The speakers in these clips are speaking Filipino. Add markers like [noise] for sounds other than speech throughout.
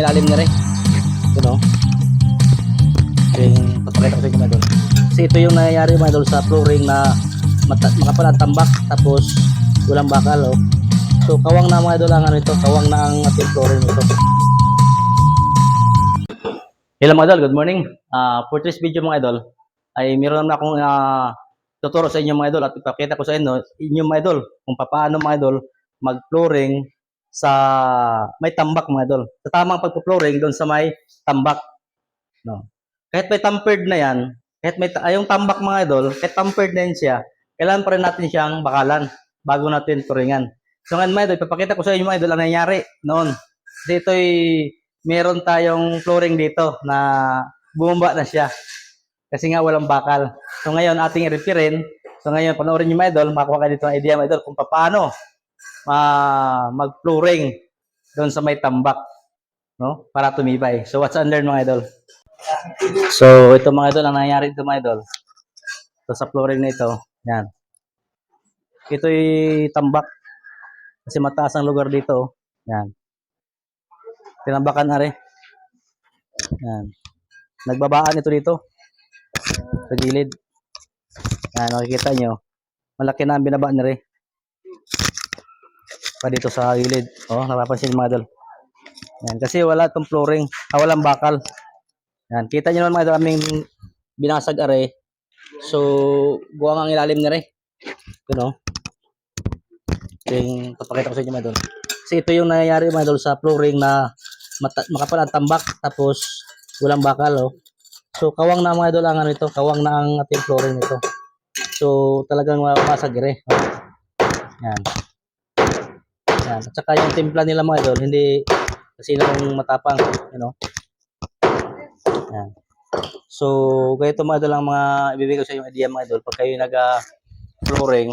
ilalim na rin. Ito no. Ito yung papakita ko sa inyo idol. Kasi ito yung nangyayari mga idol sa flooring na mata- makapal ang tambak tapos walang bakal oh. So kawang na mga idol ang ano ito, kawang na ang ating flooring ito. Hello mga idol, good morning. Ah, for this video mga idol, ay meron naman akong ah, tuturo sa inyo mga idol at ipakita ko sa inyo, inyo mga idol, kung paano mga idol mag-flooring sa may tambak mga idol. Sa tamang pagpo-flooring doon sa may tambak. No. Kahit may tampered na yan, kahit may ay, yung tambak mga idol, kahit tampered na yan siya, kailangan pa rin natin siyang bakalan bago natin turingan. So ngayon mga idol, ipapakita ko sa inyo mga idol ang nangyari noon. Dito'y meron tayong flooring dito na bumaba na siya. Kasi nga walang bakal. So ngayon ating i-referin. So ngayon panoorin niyo mga idol, makakuha kayo dito ng idea mga idol kung paano ma mag-flooring doon sa may tambak, no? Para tumibay. So what's under mga idol? So ito mga idol ang nangyayari dito mga idol. So sa flooring na ito, yan. Ito'y tambak. Kasi mataas ang lugar dito. Yan. Tinambakan na rin. Yan. Nagbabaan ito dito. Sa gilid. Yan, makikita nyo. Malaki na ang binaba na rin. Pa dito sa gilid. Oh, napapansin mga idol. Yan, kasi wala itong flooring. Ah, walang bakal. Yan, kita nyo naman mga idol aming binasag are. So, buwang ang ilalim na rin. Ito no. Ito yung papakita ko sa inyo mga idol. Kasi ito yung nangyayari mga idol sa flooring na makapal ang tambak tapos walang bakal oh. So kawang na mga idol ang ano ito, kawang na ang ating flooring nito. So talagang masagre. Oh. Yan. Yan. At saka yung timpla nila mga idol, hindi kasi nung matapang, you know. Yan. So, ganito mga idol ang mga ibibigay ko sa inyong idea mga idol. Pag kayo nag ah, flooring,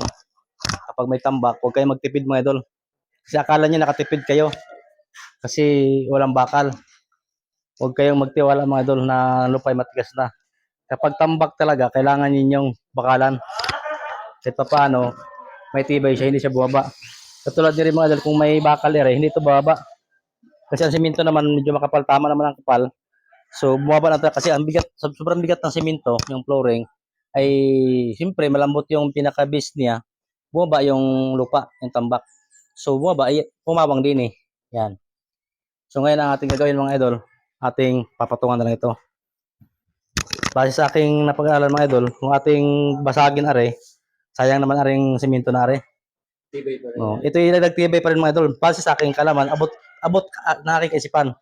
kapag may tambak, huwag kayong magtipid mga idol. Kasi akala nyo nakatipid kayo. Kasi walang bakal. Huwag kayong magtiwala mga idol na lupay matigas na. Kapag tambak talaga, kailangan ninyong bakalan. Kahit pa paano, may tibay siya, hindi siya bumaba. Katulad rin mga idol, kung may bakal ere, hindi ito bumaba. Kasi ang simento naman, medyo makapal, tama naman ang kapal. So, bumaba na ito kasi ang bigat, sob- sobrang bigat ng simento, yung flooring, ay siyempre malambot yung pinaka-base niya, bumaba yung lupa, yung tambak. So, bumaba, ay pumawang din eh. Yan. So, ngayon ang ating gagawin mga idol, ating papatungan na lang ito. Base sa aking napag-aaral mga idol, kung ating basagin are, sayang naman aring simento na are. Tibay pa rin. No, ito yung nagtibay pa rin mga idol. Base sa aking kalaman, abot abot ka- na aking kaisipan.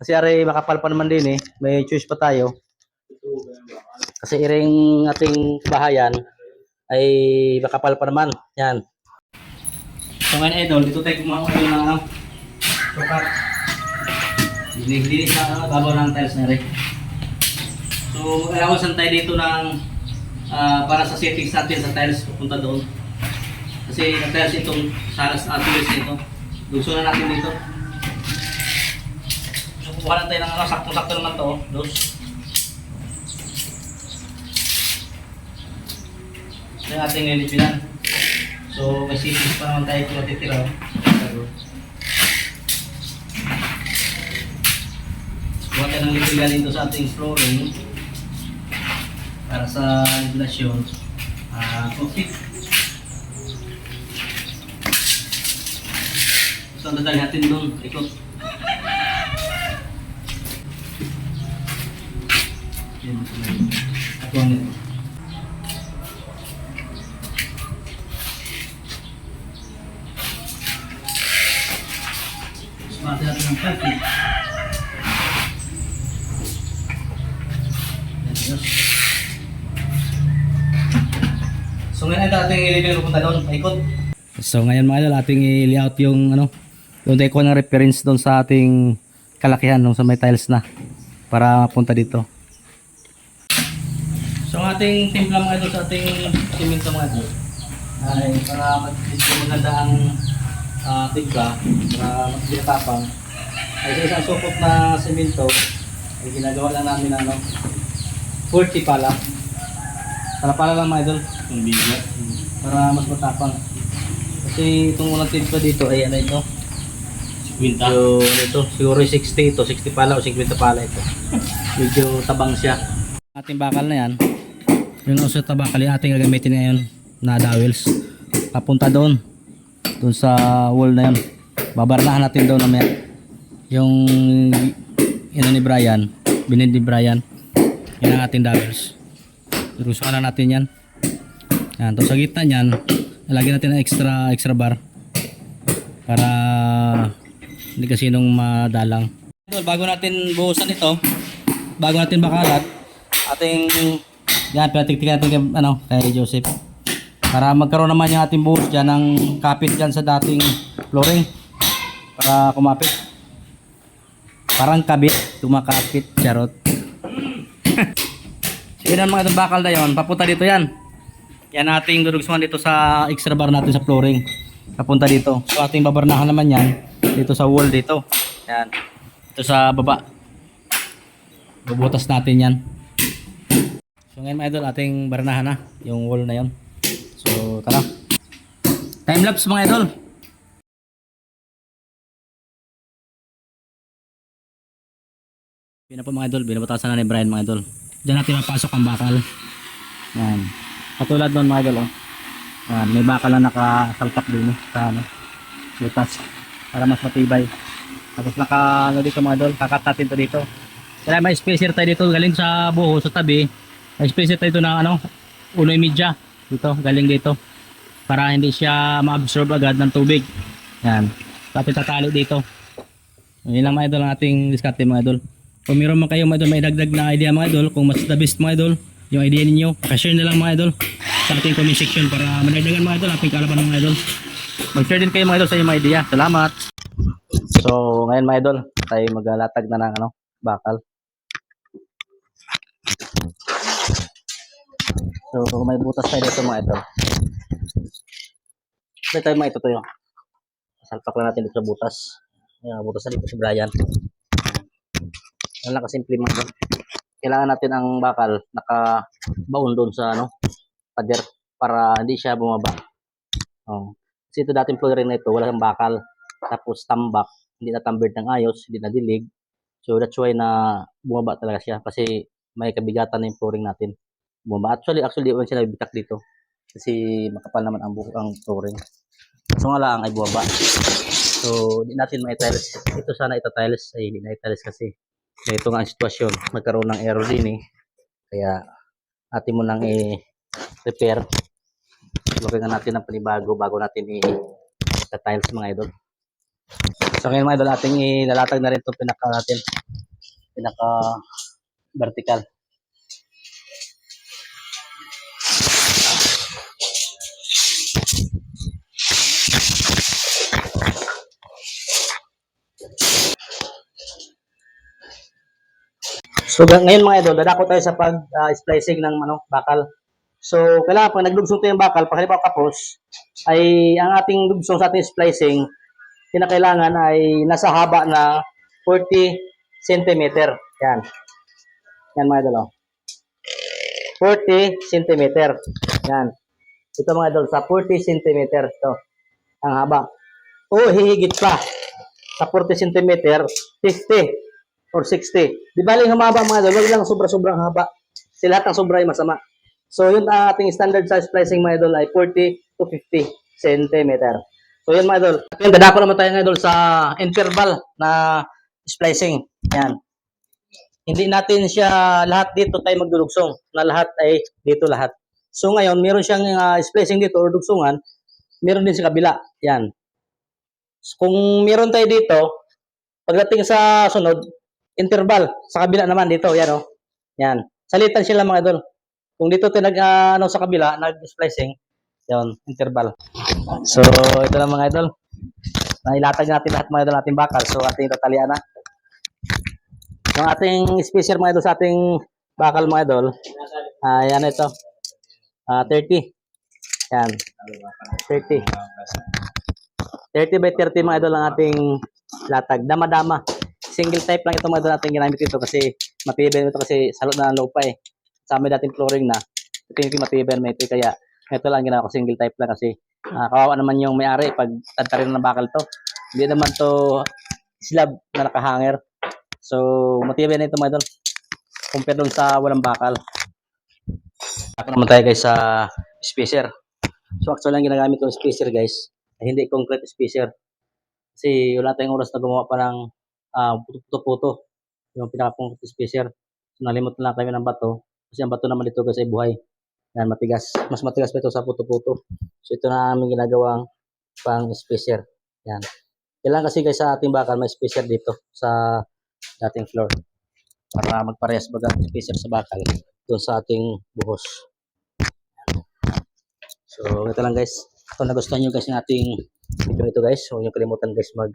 Kasi are makapal pa naman din eh. May choice pa tayo. Kasi iring ating bahayan ay makapal pa naman. Yan. So ngayon idol, dito tayo kumuha ng ng sukat. Dinilis na babaw ng tiles na rin. So mag-alawasan tayo dito ng ah, para sa settings natin sa tiles pupunta doon. Kasi tiles itong saras na tiles nito. Luso na natin dito. So kukuha lang tayo ng ano, sakto-sakto naman to. oh. Dos. Ito yung ating nilipinan. So may settings pa naman tayo kung natitira. Pero, Kuha tayo ng lipigan dito sa ating flooring para sa regulasyon. Ah, okay. So, ang dadali natin doon, ikot. Yan, Ako ang nito. Sumati natin ng plastic. Yan, Diyos. So ngayon ang ating ilibig pupunta doon, paikot. So ngayon mga idol, ating i-layout yung ano, doon tayo kuha ng reference doon sa ating kalakihan nung sa may tiles na para punta dito. So ang ating timpla mga idol sa ating simento mga idol ay para mag-display maganda ang uh, timpla, para magbilatapang ay sa isang supot na simento ay ginagawa lang namin ano 40 pala. Para pala lang mga idol. Para mas matapang. Kasi itong unang timpla dito ay ano ito? Kwinta. So, ito, siguro 60 ito, 60 pala o 50 pala ito. Medyo tabang siya. Ating bakal na yan, yung uso na bakal yung ating gagamitin ngayon na dowels. Papunta doon, doon sa wall na yun. Babarnahan natin doon na yung ino ni Brian, binid ni Brian, yun ang ating dowels. Irusukan na natin yan. Yan, to sa gitna niyan, lagyan natin ng extra extra bar para hindi kasi nung madalang. Idol, bago natin buhusan ito, bago natin bakalat, ating yan, pinatiktikan natin kay, ano, kay Joseph. Para magkaroon naman yung ating buhos dyan ng kapit dyan sa dating flooring. Para kumapit. Parang kabit, tumakapit, charot. [laughs] Sige na mga itong bakal na yun, papunta dito yan. Yan ating dudugsungan dito sa extra bar natin sa flooring. Papunta dito. So ating babarnahan naman yan dito sa wall dito. Yan. Ito sa baba. Bubutas natin yan. So ngayon mga idol, ating barnahan na yung wall na yon. So tara. Time lapse mga idol. Bina po mga idol, binabatasan na ni Brian mga idol. Diyan natin mapasok ang bakal. Yan. Katulad nun mga idol, oh. Yan, may bakal na nakasalpak din eh, sa ano, butas para mas matibay. Tapos naka ano dito mga idol, kakat natin to dito. Kaya may spacer tayo dito galing sa buho sa tabi. May spacer tayo dito ng ano, uno media dito, galing dito. Para hindi siya ma-absorb agad ng tubig. Yan. Tapos tatali dito. Yun lang mga idol ang ating diskarte mga idol. Kung meron man kayo mga idol, may dagdag na idea mga idol, kung mas the best mga idol, yung idea ninyo, pakashare na lang mga idol sa ating comment section para madagdagan mga idol, ating kalaban mga idol. Mag-share din kayo mga idol sa inyong idea. Salamat! So, ngayon mga idol, tayo maglalatag na ng ano, bakal. So, may butas tayo dito mga idol. Pwede tayo mga yun. Salpak lang natin dito sa butas. Ayan, butas na dito si Brian. Yan lang kasimple mga idol. Kailangan natin ang bakal naka-baon doon sa ano, pader para hindi siya bumaba. Oh. Kasi ito dating flooring na ito, wala siyang bakal. Tapos tambak, hindi na tambered ng ayos, hindi na dilig. So that's why na bumaba talaga siya kasi may kabigatan na yung flooring natin. Bumaba. Actually, actually, di siya nabibitak dito. Kasi makapal naman ang ang flooring. So nga lang ay bumaba. So, di natin ma-tiles. Ito sana ito tiles ay hindi na tiles kasi ito nga ang sitwasyon. Nagkaroon ng error din eh. Kaya atin mo nang i-repair. Lagyan natin ng panibago bago natin i-tiles mga idol. So ngayon mga idol, ating ilalatag na rin ito pinaka natin. Pinaka vertical. So ga- ngayon mga idol, dadako tayo sa pag-splicing ng ano, bakal. So kailangan pag nagdugsong tayo yung bakal, pag halimbawa kapos, ay ang ating dugsong sa ating splicing, kinakailangan ay nasa haba na 40 cm. Yan. Yan mga idol. oh. 40 cm. Yan. Ito mga idol, sa 40 cm. Ito. Ang haba. O hihigit pa. Sa 40 cm, 50 or 60. Di bali humaba mga idol, wag lang sobra-sobrang haba. Kasi lahat ng sobra ay masama. So yun ang ating standard size splicing mga idol ay 40 to 50 cm. So yun mga idol. Yun, dadako naman tayo mga idol sa interval na splicing. Yan. Hindi natin siya lahat dito tayo magdulugsong. Na lahat ay dito lahat. So ngayon, meron siyang ah, splicing dito or dugsungan. Meron din sa kabila. Yan. Kung meron tayo dito, pagdating sa sunod, interval. Sa kabila naman dito, yan oh. Yan. Salitan sila mga idol. Kung dito tayo nag ah, ano sa kabila, nag-splicing, yon interval. So, ito lang mga idol. Nailatag natin lahat mga idol ating bakal. So, ating tatalian na. Yung ating special mga idol sa ating bakal mga idol, ah yan ito. Ah 30. Yan. 30. 30 by 30 mga idol ang ating latag. Dama-dama. Single type lang ito mga idol ating ginamit ito kasi matibay ito kasi salot na ng loob pa eh. Sa amin dating flooring na. Ito yung na ito kaya ito lang ginawa ko single type lang kasi ah, kawawa naman yung may-ari pag tadtarin ng bakal to. Hindi naman to slab na nakahanger. So, matibay na ito mga idol. Compare dun sa walang bakal. Ako naman tayo guys sa spacer. So, actually ang ginagamit ko spacer guys, ay hindi concrete spacer. Kasi wala tayong oras na gumawa pa ng ah, puto-puto. Yung pinaka-concrete spacer. So, nalimot na lang kami ng bato. Kasi ang bato naman dito guys ay buhay. Yan, matigas. Mas matigas pa ito sa puto-puto. So, ito na aming ginagawang pang spacer. Yan. Kailangan kasi guys sa ating bakal may spacer dito sa dating floor. Para magparehas baga spacer sa bakal doon sa ating buhos. So, ito lang guys. Kung nagustuhan nyo guys yung ating video ito guys, huwag nyo kalimutan guys mag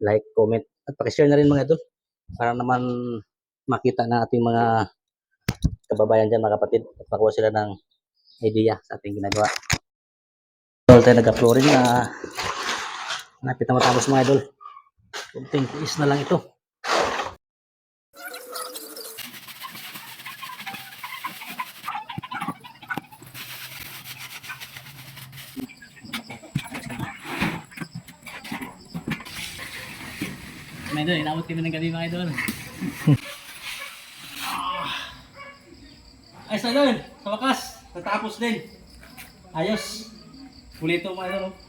like, comment, at pakishare na rin mga idol para naman makita na ating mga kababayan dyan, mga kapatid at makuha sila ng idea sa ating ginagawa. So, tayo nag-flooring na napit na matapos mga idol. Kunting tiis na lang ito. Mga idol, inabot kami ng gabi mga idol. [laughs] Ayos na idol, sa wakas, natapos din. Ayos. Pulito mga idol. oh.